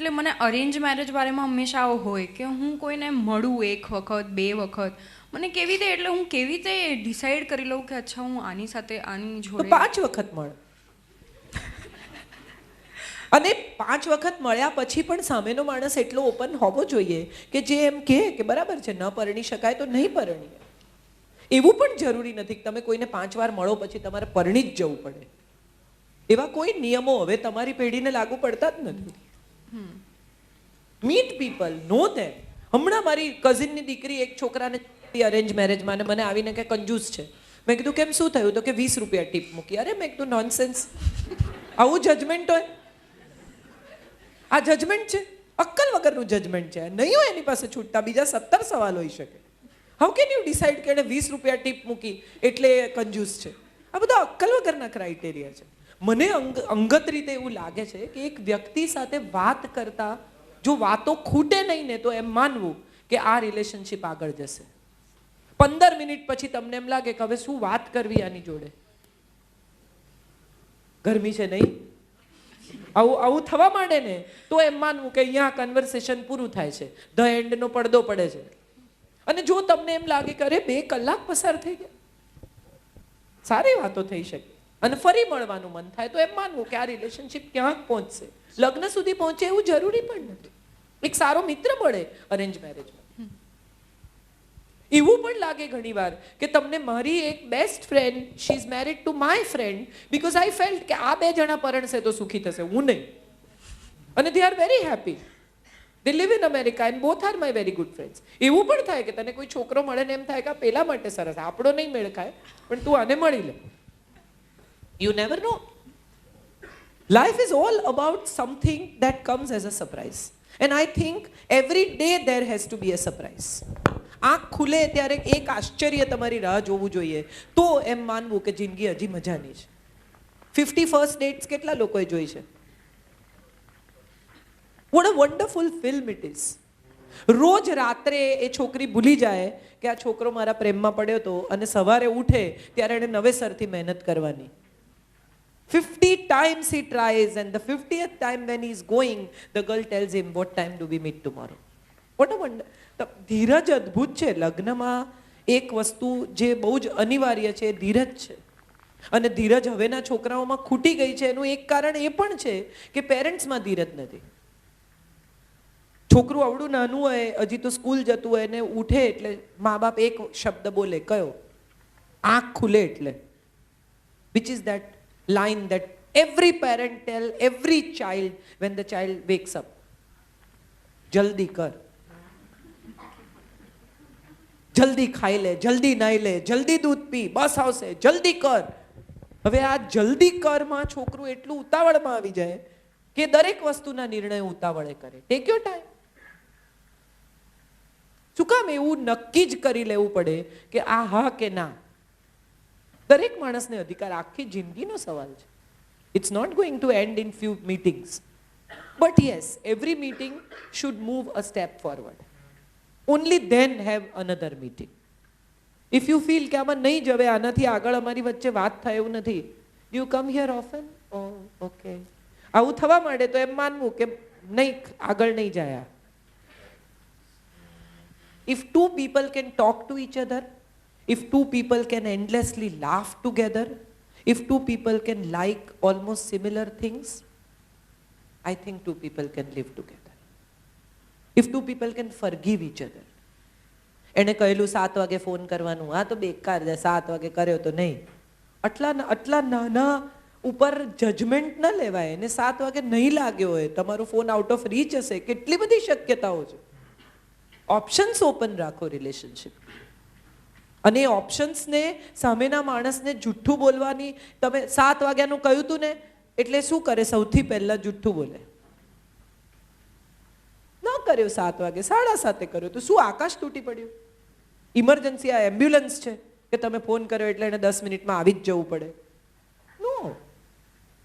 એટલે મને arrange marriage બારેમાં હંમેશા આવો હોય કે હું કોઈને મળું એક વખત બે વખત. મને કેવી રીતે એટલે હું કેવી રીતે ડિસાઈડ કરી લઉં કે અચ્છા હું આની સાથે આની જોડે પાંચ વખત મળ. અને પાંચ વખત મળ્યા પછી પણ સામેનો માણસ એટલો ઓપન હોવો જોઈએ કે જે એમ કહે કે બરાબર છે ન પરણી શકાય તો નહીં પરણીએ. એવું પણ જરૂરી નથી કે તમે કોઈને પાંચ વાર મળો પછી તમારે પરણી જ જવું પડે. એવા કોઈ નિયમો હવે તમારી પેઢીને લાગુ પડતા જ નથી. મીટ પીપલ નો ધેમ હમણાં મારી કઝિનની દીકરી એક છોકરાને અરેન્જ મેરેજમાં અને મને આવીને કે કંજૂસ છે. મેં કીધું, કેમ શું થયું? તો કે વીસ રૂપિયા ટીપ મૂકી. અરે, મેં કીધું નોનસેન્સ આવું જજમેન્ટ હોય? આ જજમેન્ટ છે? અક્કલ વગરનું જજમેન્ટ છે. નહીં હોય એની પાસે છૂટતા, બીજા સત્તર સવાલ હોઈ શકે. હાઉ કેન યુ ડિસાઇડ કે એણે વીસ રૂપિયા ટીપ મૂકી એટલે કંજૂસ છે? આ બધા અક્કલ વગરના ક્રાઇટેરિયા છે. મને અંગ, અંગત રીતે એવું લાગે છે કે એક વ્યક્તિ સાથે વાત કરતા, જો વાતો ખૂટે નહીં ને તો એમ માનવું કે આ રિલેશનશીપ આગળ જશે. પંદર મિનિટ પછી તમને એમ લાગે કે હવે શું વાત કરવી આની જોડે? ગરમી છે નહીં? આવું આવું થવા માંડે ને તો એમ માનવું કે અહીંયા કન્વર્સેશન પૂરું થાય છે. ધ એન્ડનો પડદો પડે છે. અને જો તમને એમ લાગે કે અરે બે કલાક પસાર થઈ ગયા. સારી વાતો થઈ શકે. અને ફરી મળવાનું મન થાય. તો એમ માનવું કે આ રિલેશનશિપ ક્યાંક પહોંચશે? લગ્ન સુધી પહોંચે એવું જરૂરી પણ નથી. એક સારો મિત્ર મળે અરેન્જ મેરેજમાં એવું પણ લાગે ઘણીવાર કે તમને મારી એક best friend she is married to my friend because I felt કે આ બે જણા પરણશે તો સુખી થશે. હું નહીં. અને they are very happy they live in America and both are my very good friends એવું પણ થાય કે તને કોઈ છોકરો મળે ને એમ થાય કે આ પેલા માટે સરસ. આપણો નહીં મેળ ખાય પણ તું આને મળી લે. You never know life is all about something that comes as a surprise and I think every day there has to be a surprise આંખ ખુલે ત્યારે એક આશ્ચર્ય તમારી રાહ જોવું જોઈએ. તો એમ માનવું કે જિંદગી હજી મજાની છે. ફિફ્ટી ફર્સ્ટ ડેટ્સ કેટલા લોકોએ જોઈ છે? What a wonderful film it is રોજ રાત્રે એ છોકરી ભૂલી જાય કે આ છોકરો મારા પ્રેમમાં પડ્યો હતો અને સવારે ઉઠે ત્યારે એણે નવેસરથી મહેનત કરવાની. Fifty times he tries, and the fiftieth time when is going, the girl tells him, What time do be meet tomorrow? What a wonder. ધીરજ અદ્ભુત છે લગ્નમાં એક વસ્તુ જે બહુ જ અનિવાર્ય છે ધીરજ છે અને ધીરજ હવેના છોકરાઓમાં ખૂટી ગઈ છે એનું એક કારણ એ પણ છે કે પેરેન્ટ્સમાં ધીરજ નથી છોકરું આવડું નાનું હોય હજી તો સ્કૂલ જતું હોય ને ઉઠે એટલે મા બાપ એક શબ્દ બોલે કયો આંખ ખુલે એટલે which is that line that every parent tell every child when the child wakes up. જલ્દી કર જલ્દી ખાઈ લે જલ્દી નાઈ લે જલ્દી દૂધ પી બસ આવશે જલ્દી કર હવે આ જલ્દી કરમાં છોકરું એટલું ઉતાવળમાં આવી જાય કે દરેક વસ્તુના નિર્ણય ઉતાવળે કરે. ટેક યોર ટાઈમ શું કામ એવું નક્કી જ કરી લેવું પડે કે આ હા કે ના? દરેક માણસને અધિકાર આખી જિંદગીનો સવાલ છે. It's not going to end in few meetings but yes every meeting should move a step forward only then have another meeting if you feel કે આમાં નહીં જવે, આનાથી આગળ અમારી વચ્ચે વાત થાય એવું નથી. You come here often oh okay આવું થવા માંડે તો એમ માનવું કે નહીં, આગળ નહીં જાય. If two people can talk to each other if two people can endlessly laugh together if two people can like almost similar things I think two people can live together. If two people can forgive each other. એણે કહેલું, સાત વાગે phone કરવાનું. આ તો બેકાર છે. સાત વાગે કર્યો તો નહીં. આટલા આટલા નાના ઉપર જજમેન્ટ ન લેવાય. એને સાત વાગે નહીં લાગ્યો હોય. તમારો ફોન આઉટ ઓફ રીચ હશે. કેટલી બધી શક્યતાઓ છે. ઓપ્શન્સ ઓપન રાખો રિલેશનશિપ અને એ ઓપ્શન્સને સામેના માણસને જુઠ્ઠું બોલવાની, તમે સાત વાગ્યાનું કહ્યું હતું ને, એટલે શું કરે? સૌથી પહેલાં જુઠ્ઠું બોલે. ન કર્યો સાત વાગે, સાડા સાતે કર્યો તો. શું આકાશ તૂટી પડ્યું? ઇમરજન્સી આ એમ્બ્યુલન્સ છે કે તમે ફોન કર્યો એટલે એને દસ મિનિટમાં આવી જ જવું પડે. નો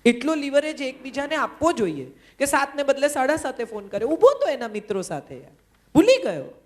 એટલો લીવરેજ એકબીજાને આપવો જોઈએ કે સાતને બદલે સાડા સાતે ફોન કર્યો. ઊભો તો એના મિત્રો સાથે ભૂલી ગયો.